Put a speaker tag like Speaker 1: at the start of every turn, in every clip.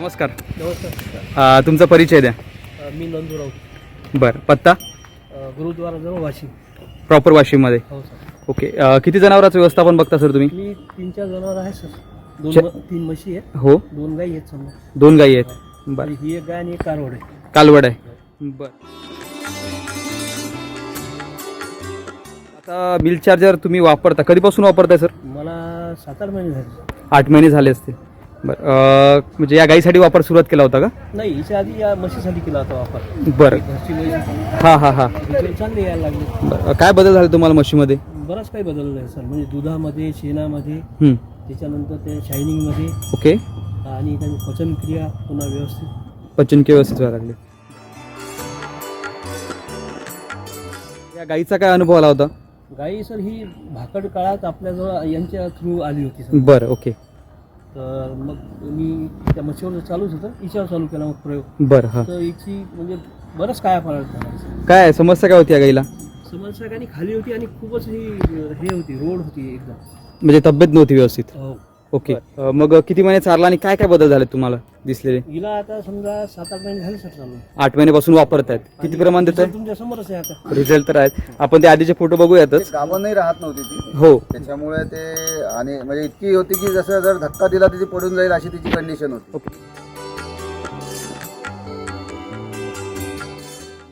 Speaker 1: नमस्कार.
Speaker 2: नमस्कार.
Speaker 1: अ, तुमचा परिचय द्या.
Speaker 2: अ, मी नंदुराव
Speaker 1: बरं पत्ता?
Speaker 2: अ, गुरुद्वारा जवळ वाशिम.
Speaker 1: प्रॉपर वाशिममध्ये.
Speaker 2: हो सर
Speaker 1: ओके. अ, किती जनावरांचं व्यवस्थापन बघता सर तुम्ही?
Speaker 2: मी तीन चार जनावर आहे सर दोन
Speaker 1: च-
Speaker 2: म- तीन म्हशी आहेत.
Speaker 1: हो.
Speaker 2: दोन गाई आहेत समजा.
Speaker 1: दोन गायी आहेत. बरं.
Speaker 2: आणि ही एक गाय आणि एक कारवड आहे.
Speaker 1: कालवड आहे. बरं. आता मिल्क चार्जर तुम्ही वापरता. कधीपासून वापरताय सर
Speaker 2: मला सात आठ महिने झाले.
Speaker 1: आठ महिने झाले असते बरं. म्हणजे या गाईसाठी वापर सुरुवात केला होता का?
Speaker 2: नाही हिच्या आधी या म्हशीसाठी केला होता वापर.
Speaker 1: बरं.
Speaker 2: घरची म्हैस
Speaker 1: हां हां हां.
Speaker 2: चांगले यायला लागले.
Speaker 1: बरं. काय बदल झाले तुम्हाला म्हशीमध्ये?
Speaker 2: बराच काही बदललं आहे सर. म्हणजे दुधामध्ये शेणामध्ये
Speaker 1: हं,
Speaker 2: त्याच्यानंतर त्या शायनिंगमध्ये
Speaker 1: ओके.
Speaker 2: आणि त्यांची पचनक्रिया पुन्हा व्यवस्थित.
Speaker 1: पचनक्रिया व्यवस्थित व्हायला लागले. या गाईचा काय अनुभव आला होता?
Speaker 2: गाई सर ही भाकड काळात आपल्याजवळ यांच्या थ्रू आली होती सर.
Speaker 1: बरं ओके.
Speaker 2: तर मग मी त्या मच्छीवर चालूच होतं. हिच्यावर चालू केला मग प्रयोग.
Speaker 1: बरं हां.
Speaker 2: तर हिची म्हणजे बरंच काय झाला.
Speaker 1: काय? समस्या काय होती या गाईला?
Speaker 2: समस्या आणि खाली होती आणि खूपच ही हे होती रोड होती एकदम.
Speaker 1: म्हणजे तब्येत नव्हती व्यवस्थित.
Speaker 2: हो.
Speaker 1: ओके. अ, मग किती महिने चारला आणि काय काय बदल झाले तुम्हाला दिसलेले?
Speaker 2: हिला आता समजा सात आठ महिने झाले सर
Speaker 1: आठ महिन्यापासून वापरत आहेत किती प्रमाण देत
Speaker 2: result तुमच्या समोरच आहे आता.
Speaker 1: रिझल्ट तर आहेत. आपण ते आधीचे फोटो बघूयातच.
Speaker 3: गाभणही राहत नव्हती ती.
Speaker 1: हो.
Speaker 3: त्याच्यामुळे ते आणि म्हणजे इतकी होती की जसं जर धक्का दिला तर ती पडून जाईल अशी तिची कंडिशन होती.
Speaker 1: ओके.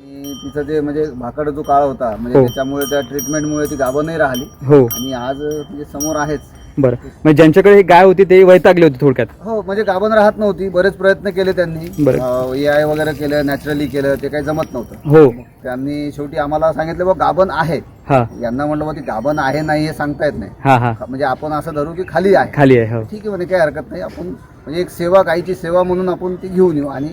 Speaker 3: आणि तिचं जे म्हणजे भाकड जो काळ होता म्हणजे
Speaker 1: हो.
Speaker 3: त्याच्यामुळे त्या ट्रीटमेंटमुळे ती गाभणही राहिली.
Speaker 1: हो.
Speaker 3: आणि आज म्हणजे समोर आहेच.
Speaker 1: बरं. म्हणजे ज्यांच्याकडे ही गाय होती ते वैतागले होते थोडक्यात.
Speaker 3: हो म्हणजे गाभण राहत नव्हती बरेच प्रयत्न केले त्यांनी.
Speaker 1: बरं.
Speaker 3: ए आय वगैरे केलं नॅचरली केलं ते काही जमत नव्हतं.
Speaker 1: हो.
Speaker 3: त्यांनी शेवटी आम्हाला सांगितलं बा गाभण आहे.
Speaker 1: हा.
Speaker 3: यांना म्हटलं बा ती गाभण आहे नाही हे सांगता येत नाही.
Speaker 1: हा हा.
Speaker 3: म्हणजे आपण असं धरू की खाली आहे.
Speaker 1: खाली आहे हो.
Speaker 3: ठीक आहे म्हणजे काही हरकत नाही. आपण म्हणजे एक सेवा गायची सेवा म्हणून आपण ती घेऊन येऊ. आणि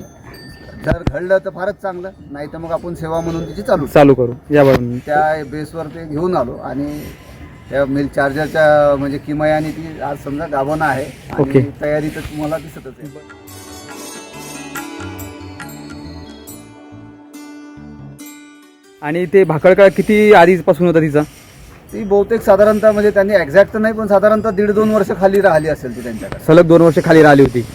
Speaker 3: जर घडलं तर फारच चांगलं. नाही तर मग आपण सेवा म्हणून तिची चालू
Speaker 1: चालू करू. या बरोबर
Speaker 3: त्या बेसवर ते घेऊन आलो. आणि त्या मिल्क चार्जरच्या म्हणजे किमयाने ती आज समजा गाभण आहे.
Speaker 1: ओके.
Speaker 3: तयारी तर तुम्हाला दिसतच आहे.
Speaker 1: आणि ते भाकळकाळ किती आधीपासून होता तिचा?
Speaker 3: ती बहुतेक साधारणतः म्हणजे त्यांनी एक्झॅक्ट तर नाही पण साधारणतः दीड दोन वर्ष खाली राहिली असेल ती त्यांच्याकडे.
Speaker 1: सलग दोन वर्ष खाली राहिली होती.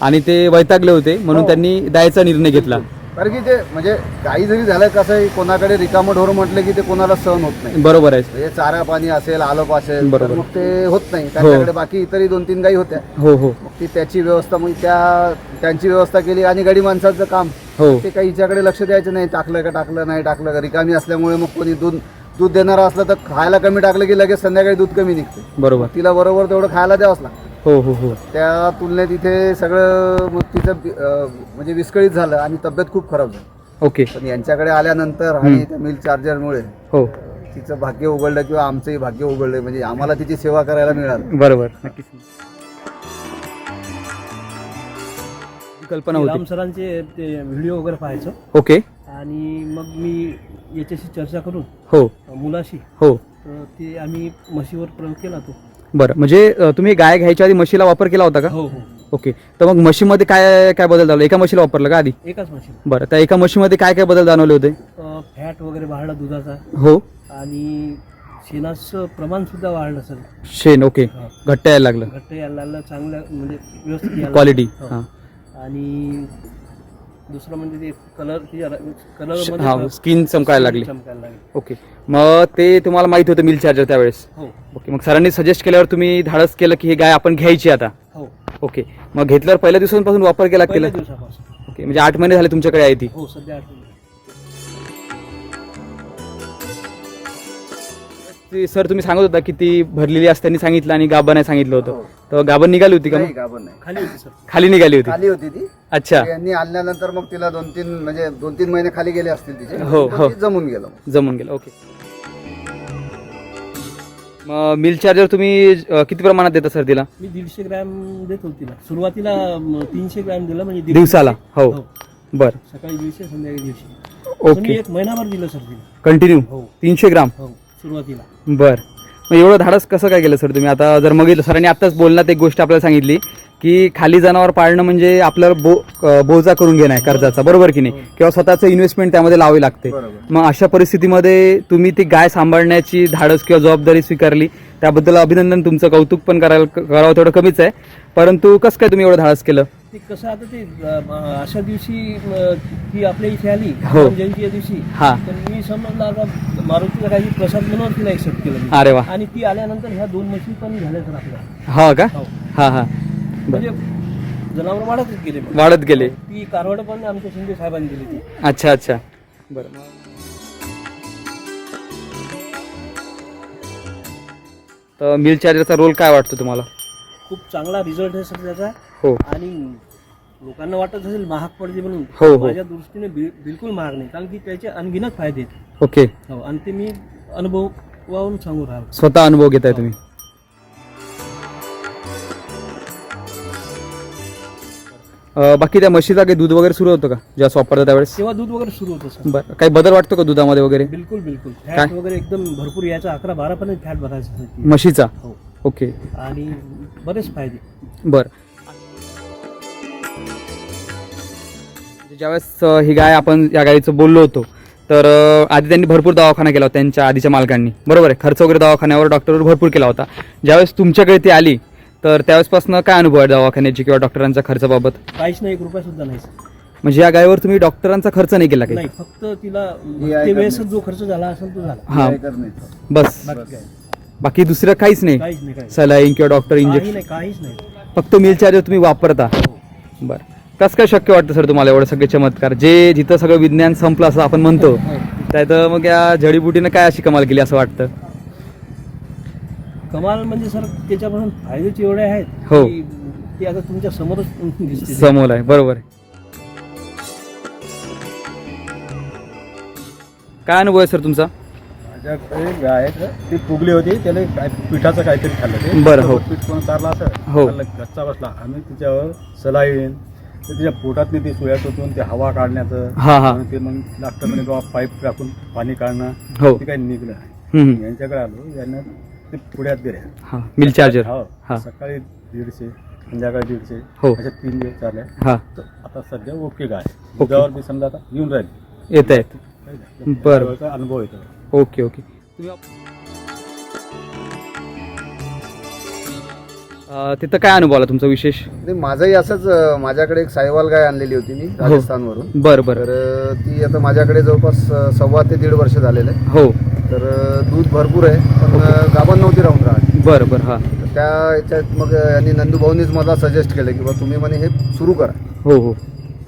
Speaker 1: आणि ते वैतागले होते म्हणून
Speaker 3: हो.
Speaker 1: त्यांनी द्यायचा निर्णय घेतला.
Speaker 3: कारण की ते म्हणजे काही जरी झालं कसं आहे कोणाकडे रिकामं ढोर म्हटलं की ते कोणाला सहन होत नाही.
Speaker 1: बरोबर आहे.
Speaker 3: म्हणजे चारा पाणी असेल आलोप असेल तर
Speaker 1: बरोबर.
Speaker 3: मग ते होत नाही. त्यांच्याकडे बाकी इतरही दोन तीन गाई होत्या.
Speaker 1: हो हो.
Speaker 3: मग ती त्याची व्यवस्था मग त्या त्यांची व्यवस्था केली आणि गडी माणसाचं काम
Speaker 1: हो.
Speaker 3: ते काही हिच्याकडे लक्ष द्यायचं नाही. टाकलं का टाकलं नाही टाकलं का रिकामी असल्यामुळे मग कोणी दूध दूध देणारा असलं तर खायला कमी टाकलं की लगेच संध्याकाळी दूध कमी निघते.
Speaker 1: बरोबर.
Speaker 3: तिला बरोबर तेवढं खायला द्यावंच लागतं.
Speaker 1: हो हो हो.
Speaker 3: त्या तुलनेत इथे सगळं मग तिचं बी- अं, म्हणजे विस्कळीत झालं आणि तब्येत खूप खराब झाली.
Speaker 1: ओके.
Speaker 3: पण यांच्याकडे आल्यानंतर आणि त्या मिल्क चार्जरमुळे
Speaker 1: हो.
Speaker 3: तिचं भाग्य उघडलं किंवा आमचंही भाग्य उघडलं म्हणजे आम्हाला तिची सेवा करायला मिळाली.
Speaker 1: बरोबर. नक्कीच. कल्पना
Speaker 2: राम
Speaker 1: होती
Speaker 2: सरांचे ते व्हिडिओ वगैरे पाहायचो.
Speaker 1: ओके.
Speaker 2: आणि मग मी याच्याशी चर्चा करून
Speaker 1: हो.
Speaker 2: मुलाशी
Speaker 1: हो.
Speaker 2: तर ते आम्ही म्हशीवर प्रयोग केला तो.
Speaker 1: बरं म्हणजे अ, तुम्ही गाय घ्यायच्या आधी म्हशीला वापर केला होता का?
Speaker 2: हो हो.
Speaker 1: ओके. तर मग म्हशीमध्ये काय काय बदल झाला? एका म्हशीला वापरलं का आधी?
Speaker 2: एकाच म्हशी
Speaker 1: बरं त्या एका म्हशीमध्ये काय काय बदल जाणवले होते?
Speaker 2: फॅट वगैरे वाढला दुधाचा.
Speaker 1: हो.
Speaker 2: आणि शेणाचं प्रमाण सुद्धा वाढलं सर.
Speaker 1: शेण ओके.
Speaker 2: हा.
Speaker 1: घट्ट यायला लागलं.
Speaker 2: घट्ट यायला लागलं चांगलं म्हणजे व्यवस्थित यायला
Speaker 1: क्वालिटी
Speaker 2: लागलं.
Speaker 1: हां.
Speaker 2: हो. आणि दुसरं म्हणजे ते कलर कलर
Speaker 1: हा स्किन चमकायला लागली.
Speaker 2: चमकायला लागली.
Speaker 1: ओके मग ते तुम्हाला माहीत होतं मिल चार्जर त्यावेळेस.
Speaker 2: हो.
Speaker 1: ओके मग सरांनी सजेस्ट केल्यावर तुम्ही धाडस केलं की ही गाय आपण घ्यायची आता.
Speaker 2: हो.
Speaker 1: ओके मग घेतल्यावर पहिल्या दिवसांपासून वापर केला
Speaker 2: पहिल्या
Speaker 1: केला?
Speaker 2: दिवसापासून.
Speaker 1: ओके म्हणजे आठ महिने झाले तुमच्याकडे आहे ती.
Speaker 2: हो सध्या
Speaker 1: ती सर तुम्ही सांगत होता की ती भरलेली असताना सांगितलं आणि गाभा नाही सांगितलं होतं.
Speaker 3: हो.
Speaker 1: तर गाभण निघाली होती का
Speaker 3: नाही
Speaker 1: मग?
Speaker 3: गाभण नाही.
Speaker 2: खाली होती सर.
Speaker 1: खाली निघाली होती.
Speaker 3: खाली होती ती.
Speaker 1: अच्छा.
Speaker 3: यांनी आणल्यानंतर मग तिला दोन तीन म्हणजे दोन तीन महिने खाली गेले असतील तिचे.
Speaker 1: हो,
Speaker 3: मग
Speaker 1: हो.
Speaker 3: ती जमून गेलो
Speaker 1: जमून गेलं ओके. मग मिल चार्जर तुम्ही अं, किती प्रमाणात देता सर तिला?
Speaker 2: मी दीडशे ग्रॅम देत होती तिला. सुरुवातीला म, तीनशे ग्रॅम दिलं म्हणजे दीड-
Speaker 1: दिवसाला? हो.
Speaker 2: हो.
Speaker 1: बर.
Speaker 2: सकाळी दीडशे संध्याकाळी दीडशे. मी
Speaker 1: ओके
Speaker 2: एक महिनाभर दिलं सर तिला
Speaker 1: कंटिन्यू?
Speaker 2: हो.
Speaker 1: तीनशे ग्राम?
Speaker 2: हो. सुरुवातीला.
Speaker 1: बर. मग एवढं धाडस कसं काय केलं सर तुम्ही? आता जर बघितलं सरांनी आत्ताच बोलण्यात एक गोष्ट आपल्याला सांगितली की खाली जनावर पाळणं म्हणजे आपल्याला बो अं, बोजा करून घेणं आहे कर्जाचा बरोबर की नाही? किंवा स्वतःचं इन्व्हेस्टमेंट त्यामध्ये लावावी लागते.
Speaker 3: बरोबर.
Speaker 1: मग अशा परिस्थितीमध्ये तुम्ही ती गाय सांभाळण्याची धाडस किंवा जबाबदारी स्वीकारली त्याबद्दल अभिनंदन तुमचं कौतुक पण करायला करावं थोडं कमीच आहे. परंतु कसं काय तुम्ही एवढं धाडस केलं?
Speaker 2: ते कसं आता ते अशा दिवशी ती आपल्या इथे आली
Speaker 1: हो.
Speaker 2: हनुमान जयंतीच्या दिवशी.
Speaker 1: हा.
Speaker 2: तर मी समजलं आता मारुतीला काही प्रसाद म्हणून तिला एक्सेप्ट केलं मी.
Speaker 1: अरे वा.
Speaker 2: आणि ती आल्यानंतर ह्या दोन म्हशी पण झाल्या सर आपल्या.
Speaker 1: हा का?
Speaker 2: हो.
Speaker 1: हा हा.
Speaker 2: म्हणजे जनावर वाढतच गेले. मग.
Speaker 1: वाढत गेले.
Speaker 2: ती कारवाड पण आमच्या शिंदे साहेबांनी दिली ती.
Speaker 1: अच्छा अच्छा. बरं. तर मिल चार्जरचा रोल काय वाटतो तुम्हाला?
Speaker 2: खूप चांगला रिझल्ट आहे सर त्याचा
Speaker 1: हो.
Speaker 2: आणि लोकांना वाटत असेल महाग पडते म्हणून.
Speaker 1: हो, हो.
Speaker 2: माझ्या दृष्टीने बिलकुल महाग नाही. कारण की त्याचे अनगिनत फायदे आहेत.
Speaker 1: ओके.
Speaker 2: हो आणि ते मी अनुभवावरून सांगू राहिलो.
Speaker 1: स्वतः अनुभव घेताय तुम्ही. अं, बाकी त्या म्हशीचा काही दूध वगैरे सुरू होतं का? जेव्हा वापरता त्यावेळेस?
Speaker 2: तेव्हा दूध वगैरे सुरू होतं सर.
Speaker 1: बरं. काही बदल वाटतो का दुधामध्ये वगैरे?
Speaker 2: बिलकुल बिलकुल? फॅट वगैरे एकदम भरपूर याचा अकरा बारा पर्यंत फॅट भरायचं.
Speaker 1: म्हशीचा?
Speaker 2: हो.
Speaker 1: ओके.
Speaker 2: आणि बरेच फायदे.
Speaker 1: बर. ज्यावेळेस ही गाय आपण या गायीचं बोललो होतो तर आधी त्यांनी भरपूर दवाखाना केला होता त्यांच्या आधीच्या मालकांनी. बरोबर आहे खर्च वगैरे दवाखान्यावर डॉक्टरवर भरपूर केला होता. ज्यावेळेस तुमच्याकडे ती आली तर त्यावेळेसपासून काय अनुभव आहे दवाखान्याची किंवा डॉक्टरांच्या खर्चाबाबत?
Speaker 2: काहीच नाही एक रुपया सुद्धा नाही.
Speaker 1: म्हणजे या गायीवर तुम्ही डॉक्टरांचा खर्च नाही केला काही?
Speaker 2: नाही फक्त तिला ते जो खर्च झाला असेल तो झाला.
Speaker 1: हा. बस.
Speaker 2: बाकी काय?
Speaker 1: बाकी दुसरं काहीच नाही?
Speaker 2: काहीच नाही काहीच
Speaker 1: सलाईन किंवा डॉक्टर
Speaker 2: काही
Speaker 1: इंजेक्शन?
Speaker 2: नाही काहीच नाही.
Speaker 1: फक्त मिल चार्जर तुम्ही वापरता. बरं. कसं काय शक्य वाटतं सर तुम्हाला एवढं सगळे चमत्कार? जे जिथं सगळं विज्ञान संपलं असं आपण म्हणतो त्यात मग या जडीबुटीनं काय अशी कमाल केली असं वाटतं?
Speaker 2: कमाल म्हणजे सर त्याच्यापासून फायदेच एवढे आहेत
Speaker 1: हो.
Speaker 2: की ते आता तुमच्या समोरच दिसते.
Speaker 1: समोर आहे बरोबर आहे. काय अनुभव आहे सर तुमचा?
Speaker 4: माझ्याकडे गाय आहे, ती फुगली होती त्याला काय पिठाचं काहीतरी खाल्लं ते.
Speaker 1: बरं, हो.
Speaker 4: पीठ कोण चारला असं
Speaker 1: हो.
Speaker 4: खाल्लं, घरचा बसला. आम्ही तिच्यावर सलाईन ते तिच्या पोटात ती सुया टोचून ते हवा काढण्याचं
Speaker 1: हा हा.
Speaker 4: आणि ते मग डॉक्टर म्हणे बाबा पाईप टाकून पाणी काढणं.
Speaker 1: हो.
Speaker 4: ते काही निघलं.
Speaker 1: हम्म.
Speaker 4: यांच्याकडे आलो यांना ते पुढ्यात
Speaker 1: हा मिल चार्जर
Speaker 4: हो
Speaker 1: हा.
Speaker 4: सकाळी दीडशे संध्याकाळी दीडशे
Speaker 1: हो.
Speaker 4: अशा तीन दिवस चालल्या.
Speaker 1: हा.
Speaker 4: तर आता सध्या ओके गाय दुधावर बी समजा आता येऊन राहिली.
Speaker 1: येत आहेत. बरं.
Speaker 4: त्यावेळचा अनुभव येतो
Speaker 1: ओके ओके तुम्ही अं, तिथं काय अनुभव आला तुमचा विशेष?
Speaker 3: नाही, माझंही असंच अं, माझ्याकडे एक साईवाल गाय आणलेली होती मी राजस्थानवरून.
Speaker 1: बरं बरं.
Speaker 3: तर अं, ती आता माझ्याकडे जवळपास अं, सव्वा ते दीड वर्ष झालेलं आहे.
Speaker 1: हो.
Speaker 3: तर अं, दूध भरपूर आहे पण अं, गाभण नव्हती राहून राहिली
Speaker 1: बरं बरं हा.
Speaker 3: तर त्या याच्यात मग अं, यांनी नंदूभाऊनीच मला सजेस्ट केलं की बा तुम्ही म्हणे हे सुरू करा.
Speaker 1: हो हो.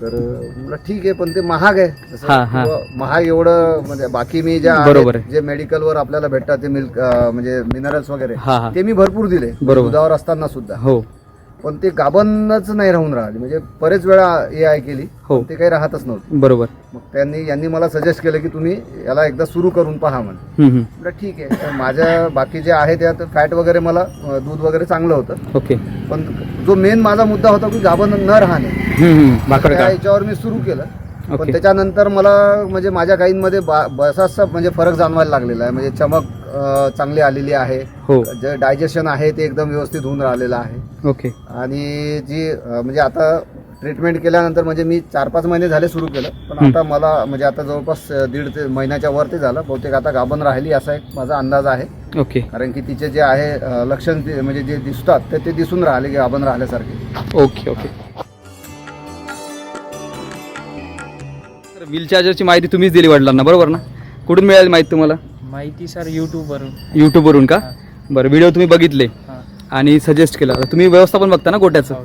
Speaker 3: तर म्हटलं ठीक आहे पण ते महाग आहे
Speaker 1: हा, हा.
Speaker 3: महाग एवढं म्हणजे बाकी मी ज्या
Speaker 1: बरोबर
Speaker 3: आहेत,
Speaker 1: आहे.
Speaker 3: जे मेडिकलवर आपल्याला भेटतात ते मिल्क म्हणजे मिनरल्स वगैरे
Speaker 1: हा हा
Speaker 3: ते मी भरपूर दिले
Speaker 1: बरोबर.
Speaker 3: दुधावर असताना सुद्धा
Speaker 1: हो
Speaker 3: पण ते गाभणच नाही राहून राहिली. म्हणजे बरेच वेळा ए आय केली
Speaker 1: हो.
Speaker 3: ते काही राहतच नव्हतं.
Speaker 1: बरोबर.
Speaker 3: मग त्यांनी यांनी मला सजेस्ट केलं की तुम्ही याला एकदा सुरू करून पहा म्हणे.
Speaker 1: हम्म, हम्म.
Speaker 3: म्हटलं ठीक आहे. तर माझ्या बाकी जे आहे त्यात फॅट वगैरे मला अं, दूध वगैरे चांगलं होतं.
Speaker 1: ओके.
Speaker 3: पण जो मेन माझा मुद्दा होता की गाभण न राहणे.
Speaker 1: हम्म, हम्म. भाकड
Speaker 3: त्या याच्यावर मी सुरू केलं.
Speaker 1: ओके.
Speaker 3: पण त्याच्यानंतर मला म्हणजे माझ्या गायींमध्ये बा- बराचसा म्हणजे फरक जाणवायला लागलेला आहे. म्हणजे चमक चांगली आलेली आहे.
Speaker 1: हो.
Speaker 3: जे डायजेशन आहे ते एकदम व्यवस्थित होऊन राहिलेलं आहे.
Speaker 1: ओके.
Speaker 3: आणि जी म्हणजे आता ट्रीटमेंट केल्यानंतर म्हणजे मी चार पाच महिने झाले सुरू केलं. पण आता मला म्हणजे आता जवळपास दीड ते महिन्याच्या वरती झालं. बहुतेक आता गाभण राहिली असा एक माझा अंदाज आहे.
Speaker 1: ओके.
Speaker 3: कारण की तिचे जे आहे लक्षण म्हणजे जे दिसतात ते ते दिसून राहिले की गाभण राहिल्यासारखे.
Speaker 1: Okay okay. व्हील चार्जरची माहिती तुम्हीच दिली वडिलांना बरोबर ना? कुठून मिळाली माहिती तुम्हाला?
Speaker 5: माहिती सर यूट्यूबवरून
Speaker 1: यूट्यूबवरून का? बरं व्हिडिओ तुम्ही बघितले
Speaker 5: हां.
Speaker 1: आणि सजेस्ट केला. तर तुम्ही व्यवस्थापन बघता ना गोट्याचं
Speaker 5: हो.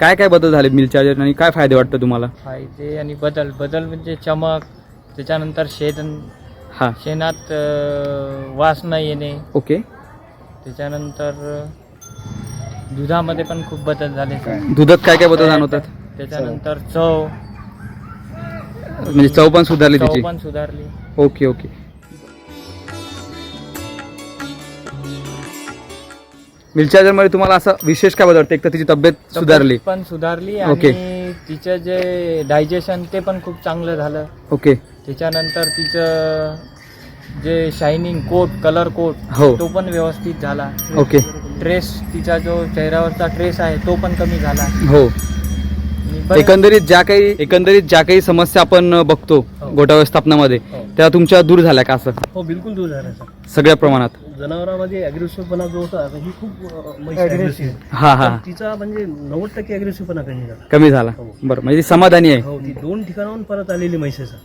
Speaker 1: काय काय बदल झाले मिल चार्जर आणि काय फायदे वाटतं तुम्हाला?
Speaker 5: फायदे आणि बदल. बदल म्हणजे चमक त्याच्यानंतर शेण
Speaker 1: हां.
Speaker 5: शेणात अं, वास नाही येणे.
Speaker 1: ओके.
Speaker 5: त्याच्यानंतर अं, दुधामध्ये पण खूप बदल झाले सर.
Speaker 1: दुधात काय काय बदल जाणवतात?
Speaker 5: त्याच्यानंतर चव.
Speaker 1: म्हणजे चव पण सुधारली
Speaker 5: चव
Speaker 1: तिची?
Speaker 5: पण सुधारली.
Speaker 1: Okay okay. मिल चार्जरमध्ये तुम्हाला असं विशेष काय बदल वाटतं एक तर तिची तब्येत सुधारली.
Speaker 5: पण सुधारली
Speaker 1: ओके.
Speaker 5: आणि तिचं जे डायजेशन ते पण खूप चांगलं झालं.
Speaker 1: ओके.
Speaker 5: त्याच्यानंतर तिचं जे शायनिंग कोट कलर कोट
Speaker 1: हो.
Speaker 5: तो पण व्यवस्थित झाला.
Speaker 1: ओके.
Speaker 5: ट्रेस तिचा जो चेहऱ्यावरचा ट्रेस आहे तो पण कमी झाला.
Speaker 1: हो.
Speaker 5: आणि
Speaker 1: एकंदरीत ज्या काही एकंदरीत ज्या काही समस्या आपण बघतो
Speaker 2: हो.
Speaker 1: गोटा व्यवस्थापनामध्ये
Speaker 2: हो.
Speaker 1: त्या तुमच्या दूर झाल्या का असं?
Speaker 2: हो बिलकुल दूर झाला सर.
Speaker 1: सगळ्या प्रमाणात?
Speaker 2: जनावरांमध्ये अग्रेसिव्हपणा जो होता ही खूप अं, म्हैस aggressive. आहे.
Speaker 1: हा हा.
Speaker 2: तर तिचा म्हणजे नव्वद टक्के अग्रेसिव्हपणा कमी झाला.
Speaker 1: कमी झाला. बरं म्हणजे ती समाधानी आहे.
Speaker 2: हो ती दोन ठिकाणाहून परत आलेली म्हैसेचा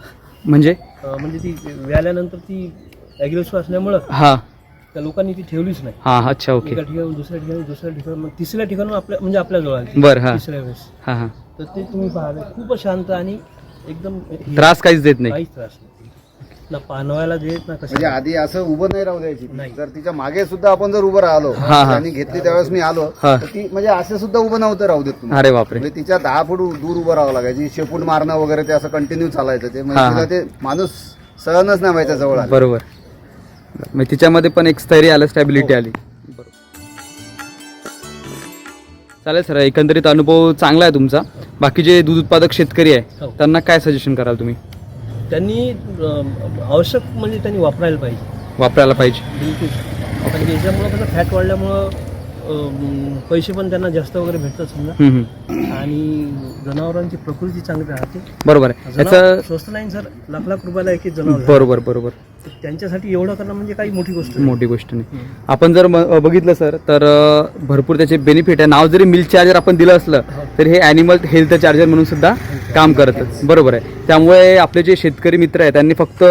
Speaker 1: म्हणजे?
Speaker 2: म्हणजे ती व्याल्यानंतर ती अग्रेसिव्ह असल्यामुळं
Speaker 1: हा.
Speaker 2: त्या लोकांनी ती ठेवलीच नाही.
Speaker 1: हा अच्छा ओके.
Speaker 2: एका ठिकाणी दुसऱ्या ठिकाणी दुसऱ्या ठिकाणी मग तिसऱ्या ठिकाणी आपल्या म्हणजे आपल्या जवळ आली.
Speaker 1: बरं हा.
Speaker 2: तिसऱ्या वेळेस.
Speaker 1: हा हा.
Speaker 2: तर ते तुम्ही पाहावे. खूपच शांत आणि एकदम हे-
Speaker 1: त्रास काहीच देत नाही.
Speaker 2: काहीच त्रास नाही. ना पानवायला देत ना
Speaker 3: म्हणजे
Speaker 2: कसं
Speaker 3: आधी असं उभं नाही राहू द्यायची
Speaker 2: नाही.
Speaker 3: जर तिच्यामागे सुद्धा आपण जर उभं राहिलो
Speaker 1: हा, हा.
Speaker 3: आणि घेतली त्यावेळेस मी आलो
Speaker 1: हा.
Speaker 3: तर ती म्हणजे असं सुद्धा उभं नव्हतं राहू देत तुम्ही
Speaker 1: अरे बापरे
Speaker 3: म्हणजे तिच्या दहा फूट दूर उभं राहावं लागायची शेपूट मारणं वगैरे ते असं कंटिन्यू चालायचं ते
Speaker 1: हा,
Speaker 3: म्हणजे
Speaker 1: हा.
Speaker 3: तिला ते माणूस सहनच नाही व्हायचा जवळ आला.
Speaker 1: बरोबर तिच्यामध्ये पण एक स्थैर्य आलं स्टॅबिलिटी आली चालेल सर एकंदरीत अनुभव चांगला आहे तुमचा बाकी जे दूध उत्पादक शेतकरी आहे
Speaker 2: हो.
Speaker 1: त्यांना काय सजेशन कराल तुम्ही
Speaker 2: त्यांनी आवश्यक म्हणजे त्यांनी वापरायला पाहिजे.
Speaker 1: वापरायला पाहिजे.
Speaker 2: बिलकुल. कारण की याच्यामुळं कसं फॅट वाढल्यामुळं अं, पैसे पण त्यांना जास्त वगैरे भेटतात समजा.
Speaker 1: हम्म, हम्म.
Speaker 2: आणि जनावरांची प्रकृती चांगली राहते.
Speaker 1: बरोबर आहे.
Speaker 2: जनावर
Speaker 1: याचं
Speaker 2: स्वस्त नाही सर. लाख लाख रुपयाला एक एक जनावर आहे.
Speaker 1: बरोबर बरोबर.
Speaker 2: तर त्यांच्यासाठी एवढं करणं म्हणजे काही मोठी गोष्ट नाही.
Speaker 1: मोठी गोष्ट नाही. आपण जर म- बघितलं सर तर अं, भरपूर त्याचे बेनिफिट आहे. नाव जरी मिल्क चार्जर आपण दिलं असलं तर हे ॲनिमल हेल्थ चार्जर म्हणून सुद्धा काम करतं. बरोबर आहे. त्यामुळे आपले जे शेतकरी मित्र आहेत त्यांनी फक्त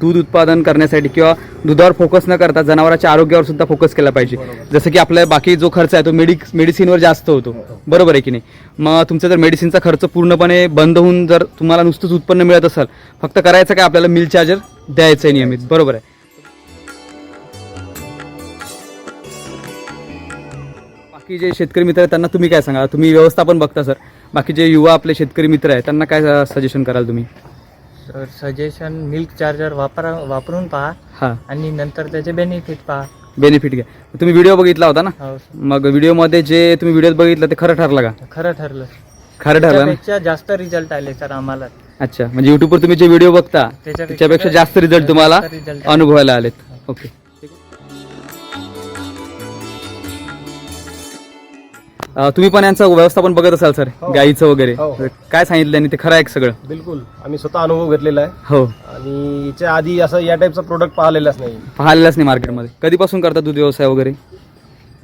Speaker 1: दूध उत्पादन करण्यासाठी किंवा दुधावर फोकस न करता जनावरांच्या आरोग्यावर सुद्धा फोकस केला पाहिजे. जसं की आपला बाकी जो खर्च आहे तो मेडिक मेडिसिनवर जास्त होतो. बरोबर आहे की नाही? मग तुमचा जर मेडिसिनचा खर्च पूर्णपणे बंद होऊन जर तुम्हाला नुसतंच उत्पन्न मिळत असेल फक्त करायचं काय? आपल्याला मिल चार्जर द्यायचं आहे नियमित. बरोबर आहे. बाकी जे शेतकरी मित्र आहेत त्यांना तुम्ही काय सांगा? तुम्ही व्यवस्थापन बघता सर. बाकी जे युवा आपले शेतकरी मित्र आहेत त्यांना काय सजेशन कराल तुम्ही?
Speaker 5: तर सजेशन मिल्क चार्जर वापरा वापरून पहा
Speaker 1: हां.
Speaker 5: आणि नंतर त्याचे बेनिफिट पहा.
Speaker 1: बेनिफिट घ्या. तुम्ही व्हिडिओ बघितला होता ना?
Speaker 5: हो सर.
Speaker 1: मग व्हिडिओमध्ये जे तुम्ही व्हिडिओ बघितलं ते खरं ठरलं का?
Speaker 5: खरं ठरलं
Speaker 1: खरं ठरलं ना?
Speaker 5: त्यापेक्षा जास्त रिझल्ट आले सर आम्हाला.
Speaker 1: अच्छा. म्हणजे युट्यूबवर तुम्ही जे व्हिडिओ बघता
Speaker 5: त्याच्यापेक्षा
Speaker 1: जास्त रिझल्ट तुम्हाला. अनुभवायला आलेत. ओके अं, तुम्ही पण यांचं व्यवस्थापन बघत असाल सर? गाईचं वगैरे.
Speaker 4: हो.
Speaker 1: तर काय सांगितलं आणि ते खरं आहे का सगळं?
Speaker 4: बिलकुल. आम्ही स्वतः अनुभव घेतलेला आहे.
Speaker 1: हो.
Speaker 4: आणि याच्या आधी असं या टाईपचा प्रोडक्ट पाहिलेलाच नाही.
Speaker 1: पाहिलेलाच नाही मार्केटमध्ये कधीपासून करता दूध व्यवसाय वगैरे?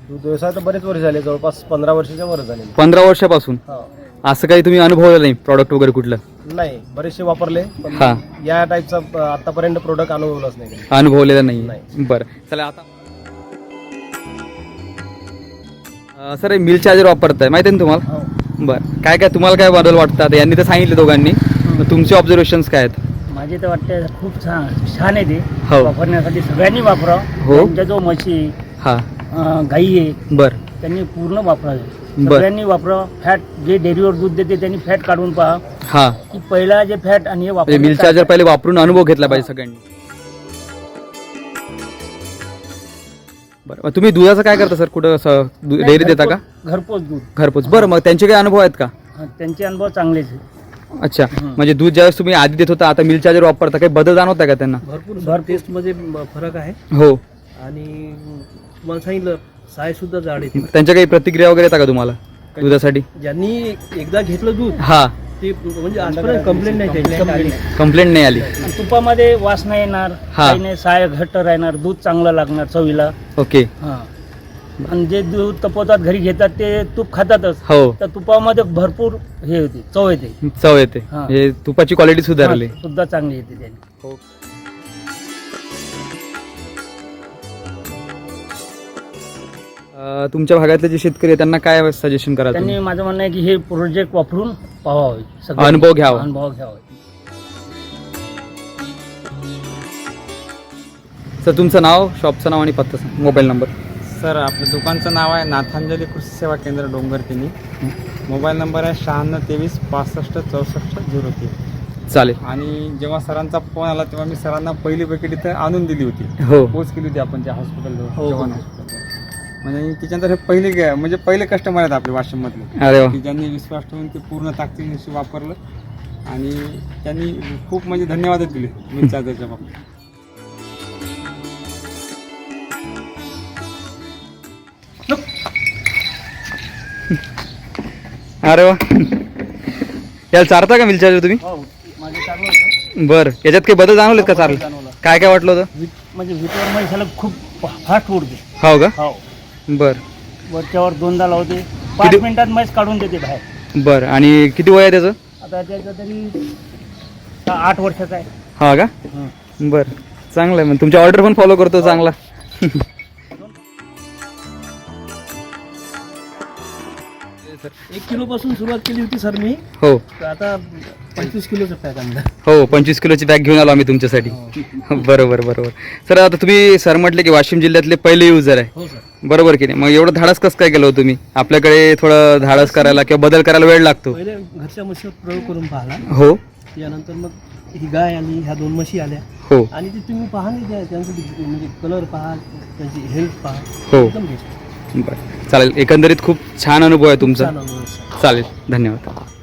Speaker 4: दूध व्यवसाय तर बरेच वर्ष झाले जवळपास पंधरा वर्षाच्या वर झाले
Speaker 1: पंधरा वर्षापासून? असं काही तुम्ही अनुभवलं नाही प्रॉडक्ट वगैरे कुठलं?
Speaker 4: नाही बरेचसे वापरले पण
Speaker 1: हा.
Speaker 4: या टाईपचा आतापर्यंत प्रोडक्ट अनुभवलाच नाही.
Speaker 1: अनुभवलेलं नाही.
Speaker 4: नाही.
Speaker 1: बरं. चला आता अं, सर मिल चार्जर वापरताय. माहिती आहे ना तुम्हाला? बरं. काय काय तुम्हाला काय बदल वाटतं आता यांनी तर सांगितलं दोघांनी. मग तुमचे ऑब्झर्वेशन्स काय आहेत?
Speaker 6: माझे तर वाटते खूप छान छान आहे ते.
Speaker 1: हो.
Speaker 6: वापरण्यासाठी सगळ्यांनी वापरावं.
Speaker 1: हो.
Speaker 6: जो म्हशी
Speaker 1: हां.
Speaker 6: अं, गाई आहे
Speaker 1: बरं.
Speaker 6: त्यांनी पूर्ण वापरावे.
Speaker 1: बर.
Speaker 6: सगळ्यांनी वापरावं. फॅट जे डेअरीवर दूध देते त्यांनी फॅट काढून पहा.
Speaker 1: हां.
Speaker 6: की पहिला जे फॅट आणि हे
Speaker 1: म्हणजे मिल
Speaker 6: वापर
Speaker 1: चार्जर पहिले वापरून अनुभव घेतला पाहिजे सगळ्यांनी. बरं. तुम्ही दुधाचं काय करता सर? कुठं असं डेअरी देता का?
Speaker 6: घरपोच दूध.
Speaker 1: घरपोच. बरं मग त्यांचे काही अनुभव आहेत का?
Speaker 6: हं, त्यांचे अनुभव चांगलेच आहे
Speaker 1: अच्छा. म्हणजे दूध ज्यावेळेस तुम्ही आधी देत होता आता मिल चार्जर वापरता काही बदल जाणवता का त्यांना?
Speaker 2: भरपूर टेस्टमध्ये फरक आहे.
Speaker 1: हो.
Speaker 2: आणि तुम्हाला सांगितलं साय सुद्धा जाड येते.
Speaker 1: त्यांच्या काही प्रतिक्रिया वगैरे येतात का तुम्हाला दुधासाठी?
Speaker 2: ज्यांनी एकदा घेतलं दूध
Speaker 1: हा.
Speaker 2: ते म्हणजे आजपर्यंत कंप्लेंट नाही त्यांची. आली.
Speaker 1: कंप्लेंट नाही आली.
Speaker 6: आणि तुपामध्ये वास नाही येणार
Speaker 1: हा.
Speaker 6: काही नाही साय घट्ट राहणार दूध चांगलं लागणार चवीला.
Speaker 1: ओके.
Speaker 6: हा. आणि जे दूध तपवतात घरी घेतात ते तूप खातातच.
Speaker 1: हो.
Speaker 6: तर तुपामध्ये भरपूर हे होते चव येते.
Speaker 1: चव येते.
Speaker 6: हा.
Speaker 1: हे तुपाची क्वालिटी सुधारली.
Speaker 6: हा, सुद्धा चांगली येते त्याने
Speaker 1: अं, तुमच्या भागातले जे शेतकरी आहेत त्यांना काय सजेशन कराल
Speaker 6: त्यांनी? माझं म्हणणं आहे की हे प्रोजेक्ट वापरून पाहावे. सगळे.
Speaker 1: अनुभव घ्यावा.
Speaker 6: अनुभव घ्यावा.
Speaker 1: सर तुमचं नाव शॉपचं नाव आणि पत्ता सांग. Mobile number.
Speaker 7: सर आपलं दुकानचं नाव आहे नाथांजली कृषी सेवा केंद्र डोंगरकिनी मोबाईल नंबर आहे शहाण्णव तेवीस पासष्ट चौसष्ट झिरो तीन.
Speaker 1: चालेल.
Speaker 7: आणि जेव्हा सरांचा फोन आला तेव्हा मी सरांना पहिली बकेट इथं आणून दिली होती.
Speaker 1: हो.
Speaker 7: पोच केली होती आपण त्या हॉस्पिटलवर
Speaker 1: हो.
Speaker 7: हॉस्पिटलवर म्हणजे त्याच्यानंतर हे पहिले गे- म्हणजे पहिले कस्टमर आहेत आपले वाशिममधले.
Speaker 1: अरे वा.
Speaker 7: की ज्यांनी विश्वास ठेवून ते पूर्ण ताकदीनिशी वापरलं आणि त्यांनी खूप म्हणजे धन्यवादच दिले मी चार्जरच्या बाबतीत.
Speaker 1: अरे वा. याला चारता का मिल चार्जर तुम्ही?
Speaker 2: हो माझे चांगलं होतं.
Speaker 1: बरं. याच्यात काही बदल जाणवलेत का चारले?
Speaker 2: जाणवला.
Speaker 1: काय काय वाटलं होतं?
Speaker 2: विथ
Speaker 6: म्हणजे म्हैसाला खूप फास्ट उडते.
Speaker 1: हो का?
Speaker 6: हो.
Speaker 1: बर.
Speaker 6: वरच्यावर दोनदा लावते. पाच
Speaker 1: किती-
Speaker 6: मिनिटात म्हैस काढून देते बाहेर.
Speaker 1: बर. आणि किती वय आहे त्याचं?
Speaker 6: आता त्याचं तरी आठ वर्षाचा आहे.
Speaker 1: हा का? बर. चांगलं आहे. मग तुमच्या ऑर्डर पण फॉलो करतो चांगला.
Speaker 2: एक किलोपासून सुरुवात केली होती सर मी.
Speaker 1: हो.
Speaker 2: तर आता पंचवीस किलोचं पॅक आणलं.
Speaker 1: हो पंचवीस किलोची बॅग घेऊन आलो आम्ही तुमच्यासाठी. बरोबर बरोबर. सर आता तुम्ही सर म्हटले की वाशिम जिल्ह्यातले पहिले युजर आहे.
Speaker 2: हो सर.
Speaker 1: बरोबर की नाही? मग एवढं धाडस कसं काय केलं हो तुम्ही? आपल्याकडे थोडं धाडस करायला किंवा बदल करायला वेळ लागतो.
Speaker 2: पहिले घरच्या म्हशीवर प्रयोग करून पाहिला.
Speaker 1: हो.
Speaker 2: यानंतर मग ही गाय आली ह्या दोन म्हशी आल्या.
Speaker 1: हो.
Speaker 2: आणि ते तुम्ही पहा नाही त्या- त्यांचं म्हणजे कलर पहा त्यांची हेल्थ पहा.
Speaker 1: हो.
Speaker 2: एकदम बेस्ट
Speaker 1: बरं. चालेल. एकंदरीत खूप छान अनुभव आहे तुमचा. चालेल. धन्यवाद.